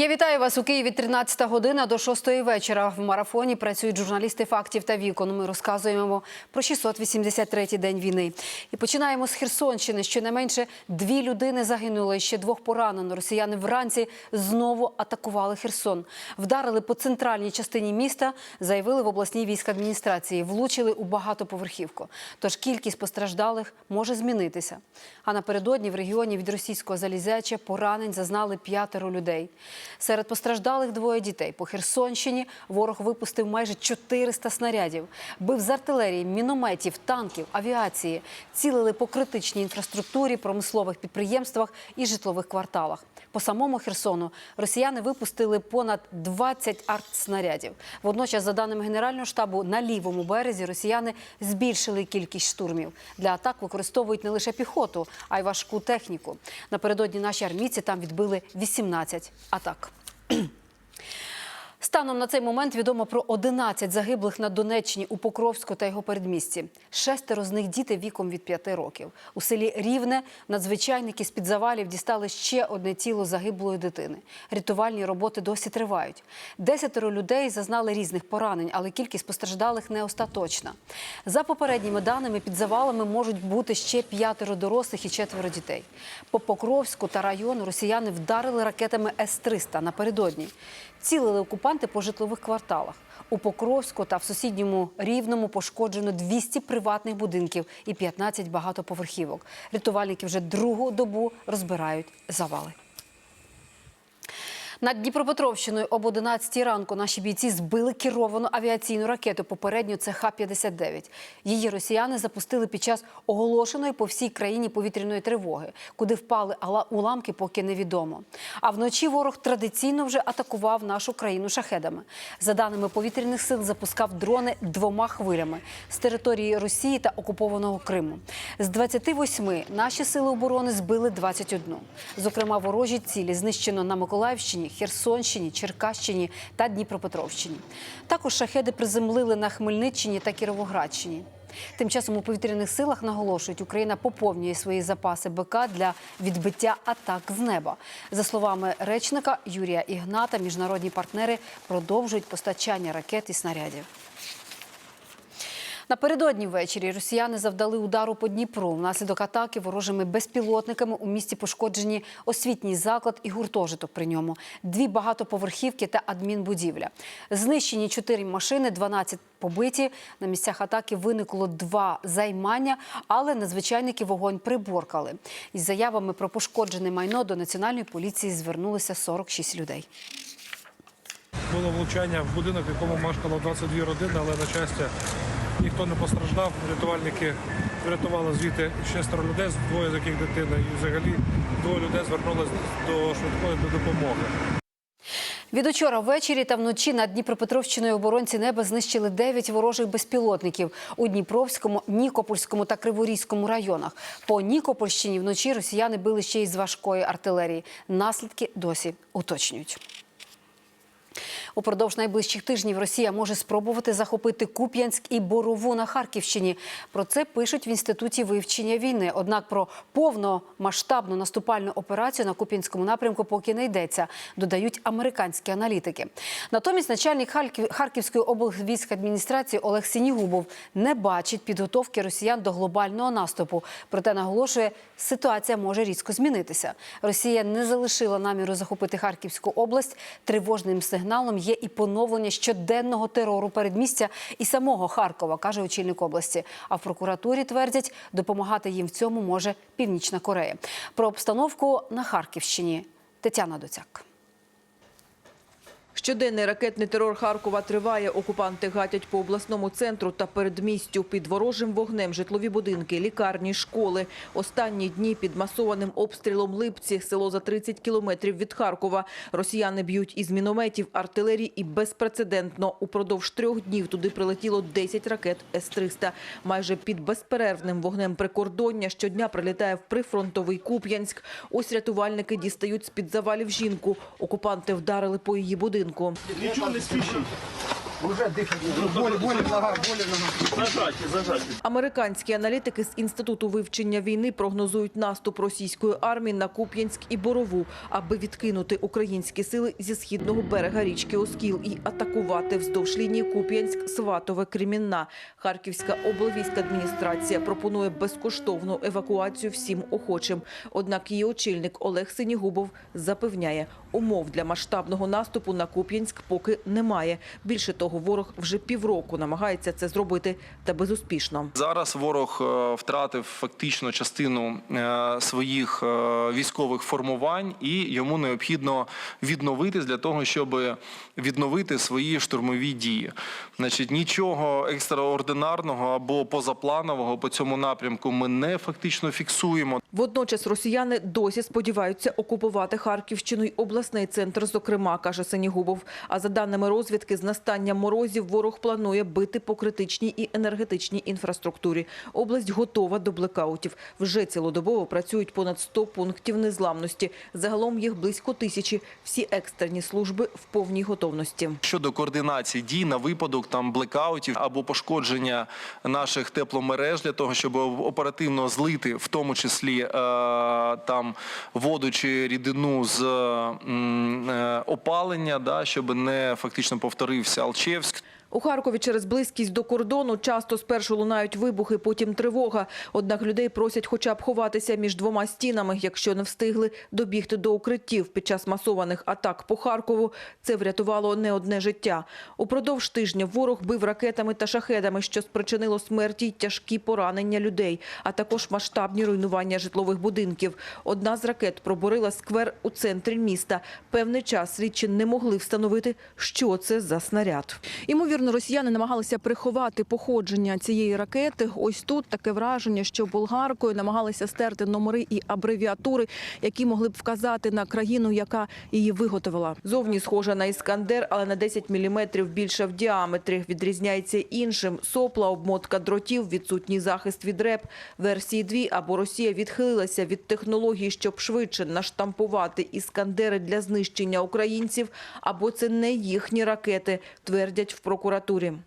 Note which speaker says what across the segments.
Speaker 1: Я вітаю вас у Києві 13 година до 6 вечора. В марафоні працюють журналісти фактів та вікон. Ми розказуємо про 683-й день війни. І починаємо з Херсонщини. Щонайменше дві людини загинули, ще двох поранено. Росіяни вранці знову атакували Херсон. Вдарили по центральній частині міста, заявили в обласній військ адміністрації. Влучили у багатоповерхівку. Тож кількість постраждалих може змінитися. А напередодні в регіоні від російського залізяча поранень зазнали п'ятеро людей. Серед постраждалих двоє дітей. По Херсонщині ворог випустив майже 400 снарядів. Бив з артилерії, мінометів, танків, авіації. Цілили по критичній інфраструктурі, промислових підприємствах і житлових кварталах. По самому Херсону росіяни випустили понад 20 артснарядів. Водночас, за даними Генерального штабу, на лівому березі росіяни збільшили кількість штурмів. Для атак використовують не лише піхоту, а й важку техніку. Напередодні наші армійці там відбили 18 атак. Станом на цей момент відомо про 11 загиблих на Донеччині у Покровську та його передмісті. Шестеро з них діти віком від 5 років. У селі Рівне надзвичайники з під завалів дістали ще одне тіло загиблої дитини. Рятувальні роботи досі тривають. Десятеро людей зазнали різних поранень, але кількість постраждалих не остаточна. За попередніми даними, під завалами можуть бути ще п'ятеро дорослих і четверо дітей. По Покровську та району росіяни вдарили ракетами С-300 напередодні. Цілили окупанти по житлових кварталах. У Покровську та в сусідньому Рівному пошкоджено 200 приватних будинків і 15 багатоповерхівок. Рятувальники вже другу добу розбирають завали. Над Дніпропетровщиною об 11 ранку наші бійці збили керовану авіаційну ракету. Попередньо це Х-59. Її росіяни запустили під час оголошеної по всій країні повітряної тривоги. Куди впали уламки, поки невідомо. А вночі ворог традиційно вже атакував нашу країну шахедами. За даними повітряних сил, запускав дрони двома хвилями з території Росії та окупованого Криму. З 28 наші сили оборони збили 21. Зокрема, ворожі цілі знищено на Миколаївщині, Херсонщині, Черкащині та Дніпропетровщині. Також шахеди приземлили на Хмельниччині та Кіровоградщині. Тим часом у повітряних силах наголошують, Україна поповнює свої запаси БК для відбиття атак з неба. За словами речника Юрія Ігната, міжнародні партнери продовжують постачання ракет і снарядів. Напередодні ввечері росіяни завдали удару по Дніпру. Внаслідок атаки ворожими безпілотниками у місті пошкоджені освітній заклад і гуртожиток при ньому, дві багатоповерхівки та адмінбудівля. Знищені чотири машини, 12 побиті. На місцях атаки виникло два займання, але надзвичайники вогонь приборкали. Із заявами про пошкоджене майно до національної поліції звернулися 46 людей.
Speaker 2: Було влучання в будинок, в якому мешкало 22 родини, але на щастя ніхто не постраждав. Рятувальники врятували звідти шестеро людей, двоє з яких дитина. І взагалі двоє людей звернулися до швидкої до допомоги.
Speaker 1: Від учора ввечері та вночі над Дніпропетровщиною оборонці неба знищили 9 ворожих безпілотників у Дніпровському, Нікопольському та Криворізькому районах. По Нікопольщині вночі росіяни били ще й з важкої артилерії. Наслідки досі уточнюють. Упродовж найближчих тижнів Росія може спробувати захопити Куп'янськ і Борову на Харківщині. Про це пишуть в інституті вивчення війни. Однак про повномасштабну наступальну операцію на Куп'янському напрямку поки не йдеться, додають американські аналітики. Натомість начальник Харків- Харківської облвійськадміністрації Олег Сінігубов не бачить підготовки росіян до глобального наступу. Проте наголошує, ситуація може різко змінитися. Росія не залишила наміру захопити Харківську область. Тривожним сигналом є і поновлення щоденного терору передмістя і самого Харкова, каже очільник області. А в прокуратурі твердять, допомагати їм в цьому може Північна Корея. Про обстановку на Харківщині Тетяна Доцяк.
Speaker 3: Щоденний ракетний терор Харкова триває. Окупанти гатять по обласному центру та передмістю. Під ворожим вогнем житлові будинки, лікарні, школи. Останні дні під масованим обстрілом Липці, село за 30 кілометрів від Харкова. Росіяни б'ють із мінометів, артилерії і безпрецедентно. Упродовж трьох днів туди прилетіло 10 ракет С-300. Майже під безперервним вогнем прикордоння щодня прилітає в прифронтовий Куп'янськ. Ось рятувальники дістають з-під завалів жінку. Окупанти вдарили по її будинку.
Speaker 4: Нічого не спішіть. Уже дихати. Болі, болі в ногах, болі в ногах.
Speaker 3: Американські аналітики з Інституту вивчення війни прогнозують наступ російської армії на Куп'янськ і Борову, аби відкинути українські сили зі східного берега річки Оскіл і атакувати вздовж лінії Куп'янськ, Сватове, Кремінна. Харківська облвійська адміністрація пропонує безкоштовну евакуацію всім охочим. Однак її очільник Олег Синігубов запевняє, умов для масштабного наступу на Куп'янськ поки немає. Більше того, ворог вже півроку намагається це зробити, та безуспішно.
Speaker 5: Зараз ворог е, втратив фактично частину е, своїх е, військових формувань, і йому необхідно відновитись для того, щоб відновити свої штурмові дії. Значить, нічого екстраординарного або позапланового по цьому напрямку ми не фактично фіксуємо.
Speaker 3: Водночас росіяни досі сподіваються окупувати Харківщину й обласний центр, зокрема, каже Сенігубов. А за даними розвідки, з настанням морозів ворог планує бити по критичній і енергетичній інфраструктурі. Область готова до блекаутів. Вже цілодобово працюють понад 100 пунктів незламності. Загалом їх близько тисячі. Всі екстрені служби в повній готовності.
Speaker 5: Щодо координації дій на випадок там блекаутів або пошкодження наших тепломереж для того, щоб оперативно злити, в тому числі е, там воду чи рідину з е, опалення, да, щоб не фактично повторився Lisiewsk.
Speaker 3: У Харкові через близькість до кордону часто спершу лунають вибухи, потім тривога. Однак людей просять хоча б ховатися між двома стінами, якщо не встигли добігти до укриттів під час масованих атак по Харкову. Це врятувало не одне життя. Упродовж тижня ворог бив ракетами та шахедами, що спричинило смерті й тяжкі поранення людей, а також масштабні руйнування житлових будинків. Одна з ракет пробурила сквер у центрі міста. Певний час слідчі не могли встановити, що це за снаряд. Ймовірно, росіяни намагалися приховати походження цієї ракети. Ось тут таке враження, що болгаркою намагалися стерти номери і абревіатури, які могли б вказати на країну, яка її виготовила. Зовні схожа на іскандер, але на 10 міліметрів більша в діаметрі. Відрізняється іншим. Сопла, обмотка дротів, відсутній захист від реп. Версії дві або Росія відхилилася від технології, щоб швидше наштампувати іскандери для знищення українців, або це не їхні ракети, твердять в прокуратурі.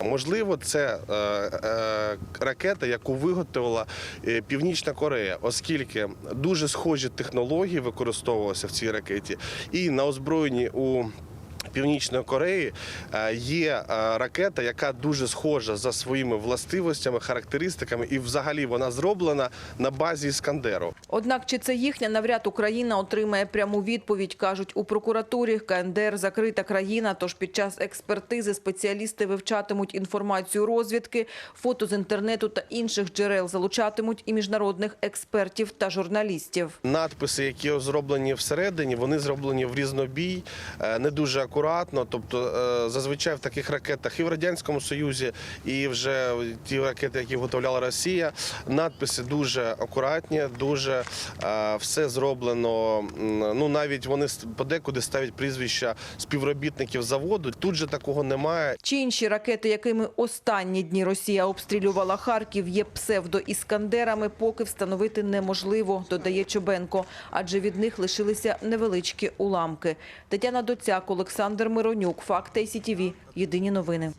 Speaker 6: Можливо, це е, е, ракета, яку виготовила е, Північна Корея, оскільки дуже схожі технології використовувалися в цій ракеті, і на озброєнні у Північної Кореї е, є е, ракета, яка дуже схожа за своїми властивостями, характеристиками, і взагалі вона зроблена на базі Іскандеру.
Speaker 3: Однак, чи це їхня, навряд Україна отримає пряму відповідь, кажуть у прокуратурі. КНДР – закрита країна, тож під час експертизи спеціалісти вивчатимуть інформацію розвідки, фото з інтернету та інших джерел залучатимуть і міжнародних експертів та журналістів.
Speaker 6: Надписи, які зроблені всередині, вони зроблені в різнобій, е, не дуже акуратно. Тобто, е, зазвичай в таких ракетах і в радянському союзі, і вже ті ракети, які виготовляла Росія, надписи дуже акуратні, дуже е, все зроблено. Ну навіть вони подекуди ставлять прізвища співробітників заводу. Тут же такого немає.
Speaker 3: Чи інші ракети, якими останні дні Росія обстрілювала Харків, є псевдоіскандерами, поки встановити неможливо, додає Чобенко, адже від них лишилися невеличкі уламки. Тетяна Доцяк, Олександр Миронюк, Факт СІТІВІ. Єдині новини.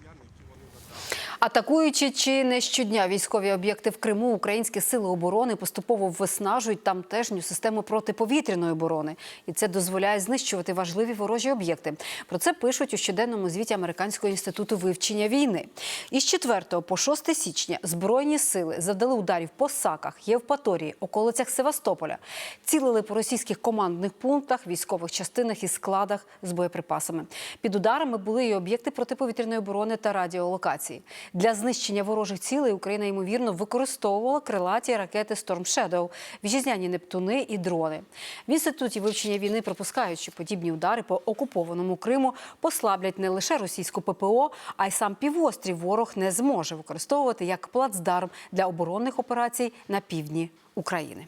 Speaker 1: Атакуючи чи не щодня військові об'єкти в Криму, українські сили оборони поступово виснажують тамтешню систему протиповітряної оборони, і це дозволяє знищувати важливі ворожі об'єкти. Про це пишуть у щоденному звіті Американського інституту вивчення війни. Із 4 по 6 січня збройні сили завдали ударів по Саках, Євпаторії, околицях Севастополя, цілили по російських командних пунктах, військових частинах і складах з боєприпасами. Під ударами були і об'єкти протиповітряної оборони та радіолокації. Для знищення ворожих цілей Україна ймовірно використовувала крилаті ракети Storm Shadow, вітчизняні нептуни і дрони. В інституті вивчення війни припускають, що подібні удари по окупованому Криму послаблять не лише російську ППО, а й сам півострів ворог не зможе використовувати як плацдарм для оборонних операцій на півдні України.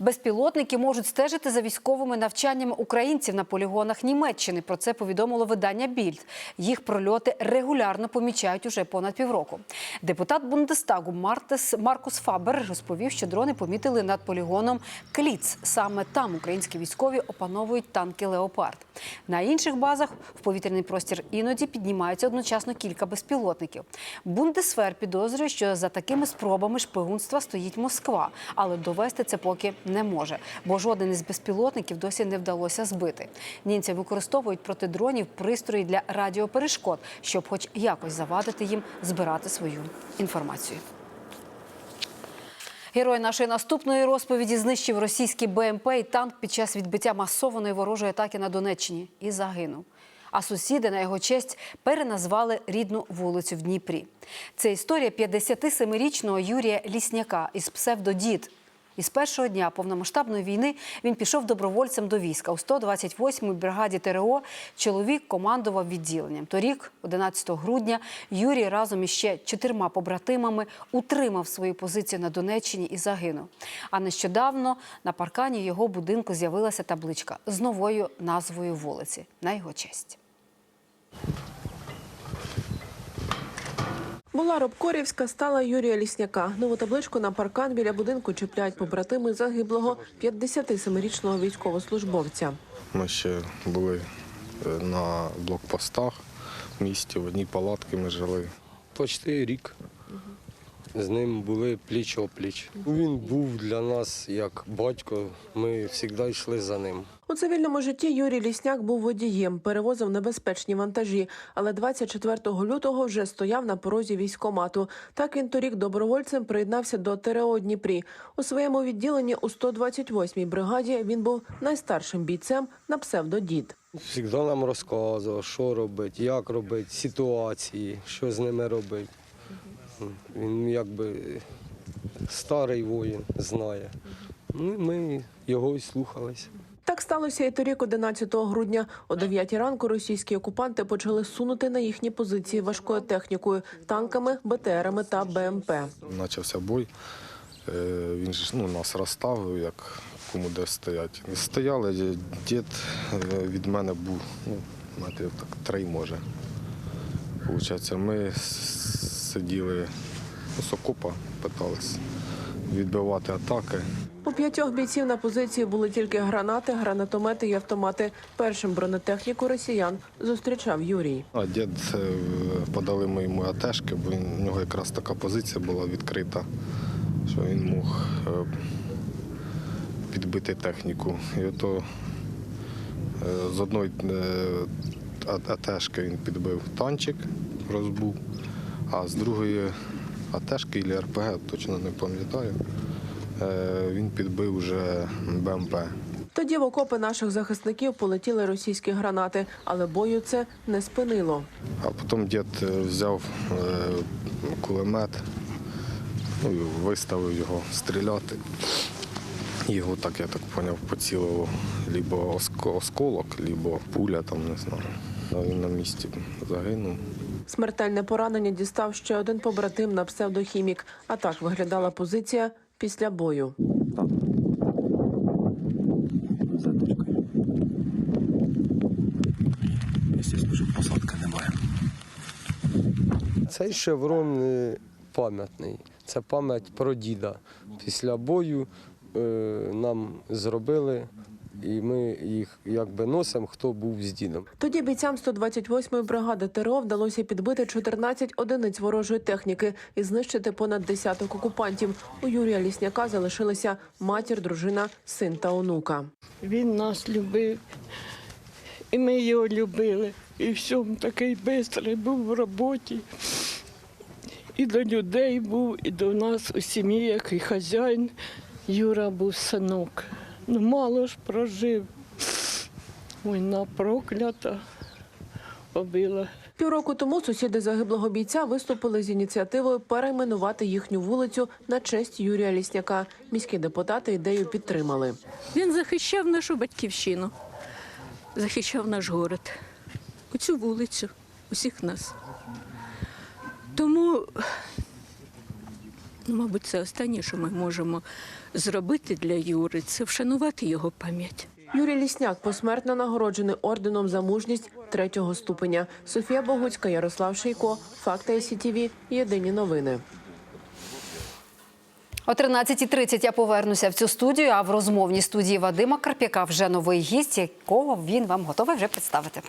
Speaker 1: Безпілотники можуть стежити за військовими навчаннями українців на полігонах Німеччини. Про це повідомило видання Більд. Їх прольоти регулярно помічають уже понад півроку. Депутат Бундестагу Мартес Маркус Фабер розповів, що дрони помітили над полігоном Кліц. Саме там українські військові опановують танки Леопард. На інших базах в повітряний простір іноді піднімаються одночасно кілька безпілотників. Бундесвер підозрює, що за такими спробами шпигунства стоїть Москва, але довести це поки не може, бо жоден із безпілотників досі не вдалося збити. Німці використовують проти дронів пристрої для радіоперешкод, щоб хоч якось завадити їм збирати свою інформацію. Герой нашої наступної розповіді знищив російський БМП і танк під час відбиття масованої ворожої атаки на Донеччині і загинув. А сусіди на його честь переназвали рідну вулицю в Дніпрі. Це історія 57-річного Юрія Лісняка із псевдодід. Із першого дня повномасштабної війни він пішов добровольцем до війська. У 128-й бригаді ТРО чоловік командував відділенням. Торік, 11 грудня, Юрій разом із ще чотирма побратимами утримав свою позицію на Донеччині і загинув. А нещодавно на паркані його будинку з'явилася табличка з новою назвою вулиці на його честь.
Speaker 7: Була Робкорівська, стала Юрія Лісняка. Нову табличку на паркан біля будинку чіпляють побратими загиблого 57-річного військовослужбовця.
Speaker 8: Ми ще були е, на блокпостах в місті, в одній палатці ми жили.
Speaker 9: Почти рік. З ним були пліч опліч. Він був для нас як батько. Ми завжди йшли за ним.
Speaker 7: У цивільному житті Юрій Лісняк був водієм, перевозив небезпечні вантажі, але 24 лютого вже стояв на порозі військомату. Так він торік добровольцем приєднався до ТРО Дніпрі. У своєму відділенні у 128-й бригаді він був найстаршим бійцем на псевдодід.
Speaker 9: Завжди нам розказував, що робити, як робити, ситуації, що з ними робити. Він якби старий воїн, знає. Ну, ми його і слухалися.
Speaker 7: Так сталося і торік, 11 грудня. О 9 ранку російські окупанти почали сунути на їхні позиції важкою технікою, танками, БТРами та БМП.
Speaker 8: Почався бой. Е, Він ж, ну, нас розставив, як кому де стоять. Стояли, дід е, від мене був, ну, метрів так три може. Получається, ми сиділи з окопа, питались відбивати атаки.
Speaker 7: У п'ятьох бійців на позиції були тільки гранати, гранатомети і автомати. Першим бронетехніку росіян зустрічав Юрій.
Speaker 8: А дід е, подали ми йому атешки, бо у нього якраз така позиція була відкрита, що він мог е, підбити техніку. І ото е, з одної атешки він підбив танчик, розбув, а з другої атешки або РПГ, точно не пам'ятаю, е, він підбив вже БМП.
Speaker 7: Тоді в окопи наших захисників полетіли російські гранати, але бою це не спинило.
Speaker 8: А потім дід е, взяв е, кулемет, ну, і виставив його стріляти. Його, так я так зрозумів, поцілило оско- осколок, либо пуля, там, не знаю. Він на місці загинув.
Speaker 7: Смертельне поранення дістав ще один побратим на псевдохімік. А так виглядала позиція після бою.
Speaker 9: Цей шеврон пам'ятний. Це пам'ять про діда. Після бою е, нам зробили, і ми їх якби носимо, хто був з дідом.
Speaker 7: Тоді бійцям 128-ї бригади ТРО вдалося підбити 14 одиниць ворожої техніки і знищити понад десяток окупантів. У Юрія Лісняка залишилися матір, дружина, син та онука.
Speaker 10: Він нас любив, і ми його любили. І всьому такий бистрий був в роботі. І до людей був, і до нас у сім'ї, як і хазяїн. Юра був синок. Ну, мало ж прожив. Війна проклята побила.
Speaker 7: Півроку тому сусіди загиблого бійця виступили з ініціативою перейменувати їхню вулицю на честь Юрія Лісняка. Міські депутати ідею підтримали.
Speaker 11: Він захищав нашу батьківщину, захищав наш город, оцю вулицю, усіх нас. Тому, ну, мабуть, це останнє, що ми можемо зробити для Юри, це вшанувати його пам'ять.
Speaker 7: Юрій Лісняк посмертно нагороджений орденом за мужність третього ступеня. Софія Богуцька, Ярослав Шийко, Факти СІТВ, Єдині новини.
Speaker 1: О 13.30 я повернуся в цю студію, а в розмовній студії Вадима Карп'яка вже новий гість, якого він вам готовий вже представити.